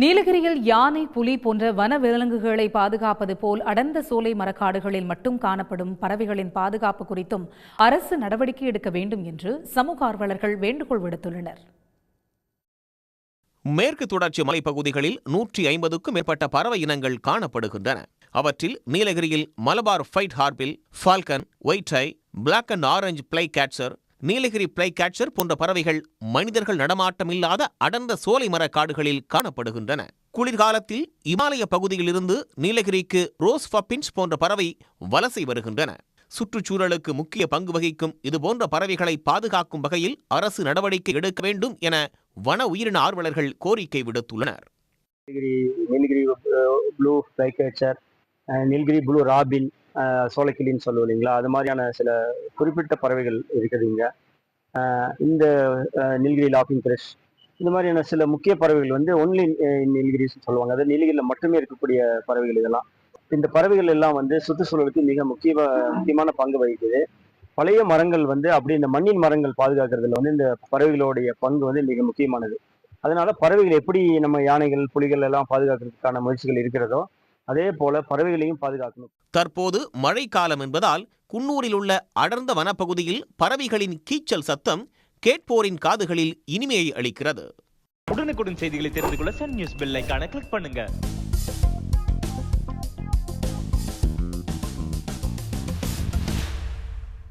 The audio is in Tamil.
நீலகிரியில் யானை புலி போன்ற வன விலங்குகளை பாதுகாப்பது போல் அடர்ந்த சோலை மரக்காடுகளில் மட்டும் காணப்படும் பறவைகளின் பாதுகாப்பு குறித்தும் அரசு நடவடிக்கை எடுக்க வேண்டும் என்று சமூக ஆர்வலர்கள் வேண்டுகோள் விடுத்துள்ளனர். மேற்கு தொடர்ச்சி மலைப்பகுதிகளில் நூற்றி ஐம்பதுக்கும் மேற்பட்ட பறவை இனங்கள் காணப்படுகின்றன. அவற்றில் நீலகிரியில் Malabar pied hornbill falcon white eye black and orange flycatcher Nilgiri flycatcher போன்ற பறவைகள் மனிதர்கள் நடமாட்டம் இல்லாத அடர்ந்த சோலை மர காடுகளில் காணப்படுகின்றன. குளிர்காலத்தில் இமாலய பகுதியிலிருந்து நீலகிரிக்கு ரோஸ் பப்பின்ஸ் போன்ற பறவை வலசை வருகின்றன. சுற்றுச்சூழலுக்கு முக்கிய பங்கு வகிக்கும் இதுபோன்ற பறவைகளை பாதுகாக்கும் வகையில் அரசு நடவடிக்கை எடுக்க வேண்டும் என வன உயிரின ஆர்வலர்கள் கோரிக்கை விடுத்துள்ளனர். Nilgiri Nilgiri uh, blue flycatcher Nilgiri blue robin சோலைக்கிளின்னு சொல்லுவோம் இல்லைங்களா? அது மாதிரியான சில குறிப்பிட்ட பறவைகள் இருக்குதுங்க இங்கே. இந்த நீலகிரி லாஃபிங் கிரஷ் இந்த மாதிரியான சில முக்கிய பறவைகள் வந்து ஒன்லி நீலகிரிஸ் சொல்லுவாங்க. அது நீலகிரியில் மட்டுமே இருக்கக்கூடிய பறவைகள் இதெல்லாம். இந்த பறவைகள் எல்லாம் வந்து சுற்றுச்சூழலுக்கு மிக முக்கிய முக்கியமான பங்கு வகிக்குது. பழைய மரங்கள் வந்து அப்படி இந்த மண்ணின் மரங்கள் பாதுகாக்கிறதுல வந்து இந்த பறவைகளுடைய பங்கு வந்து மிக முக்கியமானது. அதனால பறவைகள் எப்படி நம்ம யானைகள் புலிகள் எல்லாம் பாதுகாக்கிறதுக்கான முயற்சிகள் இருக்கிறதோ அதே போல பறவைகளையும் பாதுகாக்கணும். தற்போது மழைக்காலம் என்பதால் குன்னூரில் உள்ள அடர்ந்த வனப்பகுதியில் பறவைகளின் கீச்சல் சத்தம் கேட்போரின் காதுகளில் இனிமையை அளிக்கிறது. உடனுக்குடன் செய்திகளை தெரிந்து கொள்ள சன் நியூஸ் பெல் கிளிக் பண்ணுங்க.